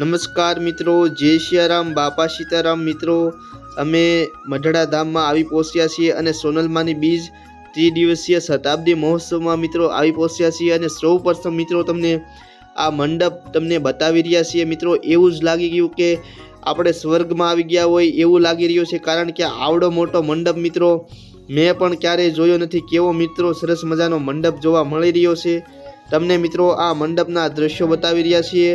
નમસ્કાર મિત્રો, જય સિયારામ બાપા સીતારામ મિત્રો. અમે મઢડા ધામમાં આવી પહોંચ્યા છીએ અને સોનલમાની બીજ ત્રિદિવસીય શતાબ્દી મહોત્સવમાં મિત્રો આવી પહોંચ્યા છીએ અને સૌ પ્રથમ મિત્રો તમને આ મંડપ તમને બતાવી રહ્યા છીએ. મિત્રો, એવું જ લાગી ગયું કે આપણે સ્વર્ગમાં આવી ગયા હોય એવું લાગી રહ્યું છે, કારણ કે આવડો મોટો મંડપ મિત્રો મેં પણ ક્યારેય જોયો નથી. કેવો મિત્રો સરસ મજાનો મંડપ જોવા મળી રહ્યો છે. તમને મિત્રો આ મંડપના દ્રશ્યો બતાવી રહ્યા છીએ.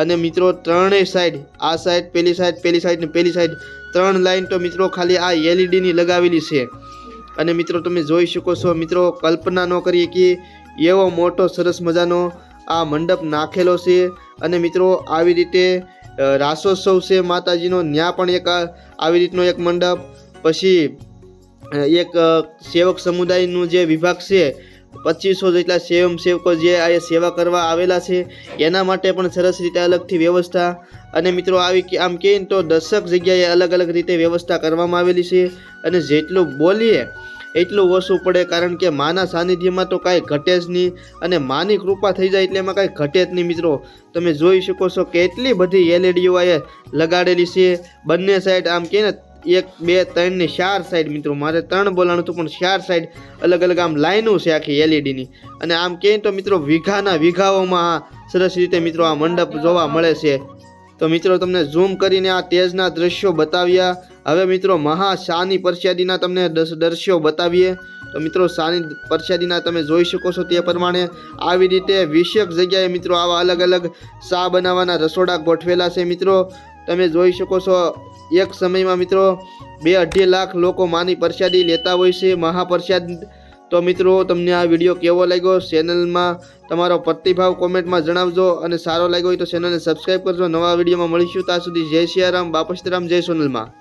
અને મિત્રો ત્રણેય સાઈડ આ સાઈડ પેલી સાઈડ પેલી સાઈડ ને પેલી સાઈડ ત્રણ લાઈન તો મિત્રો ખાલી આ એલઈડીની લગાવેલી છે. અને મિત્રો તમે જોઈ શકો છો, મિત્રો કલ્પના ન કરીએ કે એવો મોટો સરસ મજાનો આ મંડપ નાખેલો છે. અને મિત્રો આવી રીતે રાસોત્સવ છે, માતાજીનો, ત્યાં પણ એક આવી રીતનો એક મંડપ. પછી એક સેવક સમુદાયનું જે વિભાગ છે પચીસો જેટલા સેવમ સેવકો જે આ સેવા કરવા આવેલા છે, એના માટે પણ સરસ રીતે અલગથી વ્યવસ્થા. અને મિત્રો, આવી આમ કહીએ તો દશક જગ્યાએ અલગ અલગ રીતે વ્યવસ્થા કરવામાં આવેલી છે. અને જેટલું બોલીએ, એટલું ઓછું પડે, કારણ કે માના સાનિધ્યમાં તો કાંઈ ઘટે જ નહીં. અને માની કૃપા થઈ જાય એટલે એમાં કાંઈ ઘટે જ નહીં, મિત્રો. તમે જોઈ શકો છો કેટલી બધી એલઈડીઓ એ લગાડેલી છે. બંને સાઈડ આમ કહે ને એક, બે, ત્રણ ને ચાર સાઈડ મિત્રો, મારે ત્રણ બોલાણું હતું, પણ ચાર સાઈડ અલગ અલગ આમ લાઈનો છે આખી એલઈડીની અને આમ કહે તો મિત્રો, વીઘાના વીઘાઓમાં સરસ રીતે મિત્રો આ મંડપ જોવા મળે છે. તો મિત્રો, તમને ઝૂમ કરીને આ તેજના દ્રશ્યો બતાવ્યા. હવે મિત્રો, મહા શાની પરસ્યાદીના તમને દ્રશ્યો બતાવીએ. તો મિત્રો શાની પરસ્યાદીના તમે જોઈ શકો છો તે પ્રમાણે આવી રીતે વિશેક જગ્યાએ મિત્રો આવા અલગ અલગ શા બનાવવાના રસોડા ગોઠવેલા છે મિત્રો. તમે જોઈ શકો છો, એક સમયમાં મિત્રો બે અઢી લાખ લોકો માની પ્રસાદી લેતા હોય છે. મહાપ્રસાદ તો મિત્રો, તમને આ વીડિયો કેવો લાગ્યો? ચેનલમાં તમારો પ્રતિભાવ કોમેન્ટમાં જણાવજો અને સારો લાગ્યો હોય તો ચેનલને સબસ્ક્રાઈબ કરજો. નવા વિડીયોમાં મળીશું. ત્યાં સુધી જય સિયારામ બાપા સીતારામ જય સોનલમાં.